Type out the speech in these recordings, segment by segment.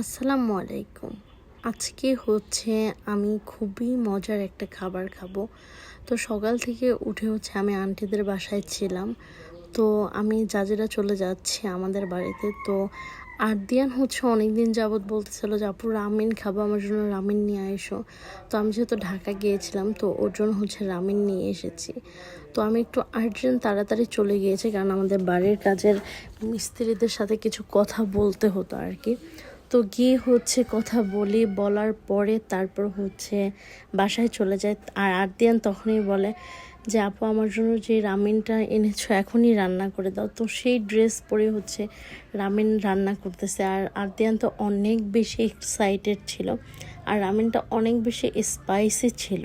আসসালামু আলাইকুম। আজকে হচ্ছে আমি খুবই মজার একটা খাবার খাব। তো সকাল থেকে উঠে হচ্ছে আমি আন্টিদের বাসায় ছিলাম। তো আমি জাজেরা চলে যাচ্ছি আমাদের বাড়িতে। তো আরদিয়ান হচ্ছে অনেক দিন যাবৎ বলতেছিল যে, আপু, রামিন খাব, আমার জন্য রামিন নিয়ে এসো তো আমি যেহেতু ঢাকা গিয়েছিলাম, তো ওর জন্য হচ্ছে রামিন নিয়ে এসেছি। তো আমি একটু আর্জেন্ট তাড়াতাড়ি চলে গিয়েছি, কারণ আমাদের বাড়ির কাজের মিস্ত্রিদের সাথে কিছু কথা বলতে হতো আর কি। তো গিয়ে হচ্ছে কথা বলি, বলার পরে তারপর হচ্ছে বাসায় চলে যায়। আর আরদিয়ান তখনই বলে যে, আপু, আমার জন্য যে রামিনটা এনেছো, এখনই রান্না করে দাও। তো সেই ড্রেস পরে হচ্ছে রামিন রান্না করতেছে। আর আরদিয়ান তো অনেক বেশি এক্সাইটেড ছিল। আর রামিনটা অনেক বেশি স্পাইসি ছিল।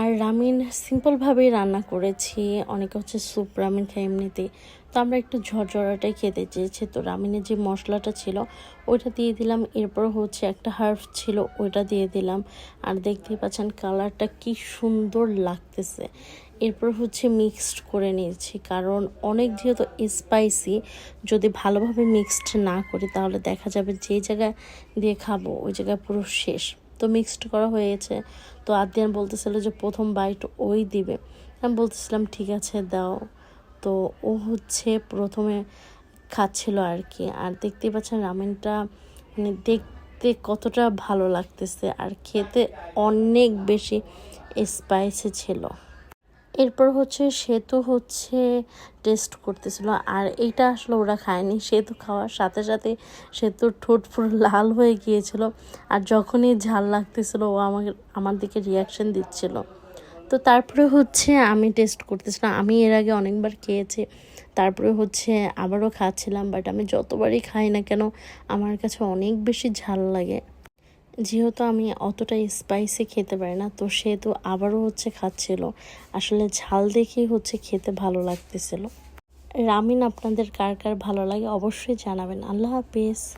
আর রামিন সিম্পলভাবেই রান্না করেছি। অনেকে হচ্ছে স্যুপ রামিন খাই এমনিতেই। তো আমরা একটু ঝরঝরাটাই খেতে চেয়েছি। তো রামিনের যে মশলাটা ছিল, ওইটা দিয়ে দিলাম। এরপর হচ্ছে একটা হার্ফ ছিল, ওইটা দিয়ে দিলাম। আর দেখতেই পাচ্ছেন কালারটা কি সুন্দর লাগতেছে। এরপর হচ্ছে মিক্সড করে নিয়েছি। কারণ অনেক যেহেতু স্পাইসি যদি ভালোভাবে মিক্সড না করি, তাহলে দেখা যাবে যে জায়গায় দিয়ে খাব, ওই জায়গায় পুরো শেষ। তো মিক্সড করা হয়ে গেছে তো আদিয়ান বলতেছিল যে, প্রথম বাইট ওই দিবে। আমি বলতেছিলাম, ঠিক আছে, দাও। তো ও হচ্ছে প্রথমে খাচ্ছিল আর কি আর দেখতেই পাচ্ছেন রামেনটা মানে দেখতে কতটা ভালো লাগতেছে। আর খেতে অনেক বেশি স্পাইসি ছিল। এরপর হচ্ছে সে তো হচ্ছে টেস্ট করতেছিল, আর এইটা আসলে ওরা খায়নি। সে তো খাওয়ার সাথে সাথে সে তো ঠোঁট পুরো লাল হয়ে গিয়েছিল, আর যখনই ঝাল লাগতেছিল ও আমাকে, আমার দিকে রিয়াকশন দিচ্ছিল। তো তারপরে হচ্ছে আমি টেস্ট করতেছিলাম, আমি এর আগে অনেকবার খেয়েছি, তারপরে হচ্ছে আবারও খাচ্ছিলাম বাট আমি যতবারই খাই না কেন, আমার কাছে অনেক বেশি ঝাল লাগে। যেহেতু আমি অতটা স্পাইসি খেতে পারি না, তো সেহেতু আবারও হচ্ছে খাচ্ছিল। আসলে ঝাল দেখেই হচ্ছে খেতে ভালো লাগতেছিল। রামিন, আপনাদের কার কার ভালো লাগে অবশ্যই জানাবেন। আল্লাহ হাফিজ।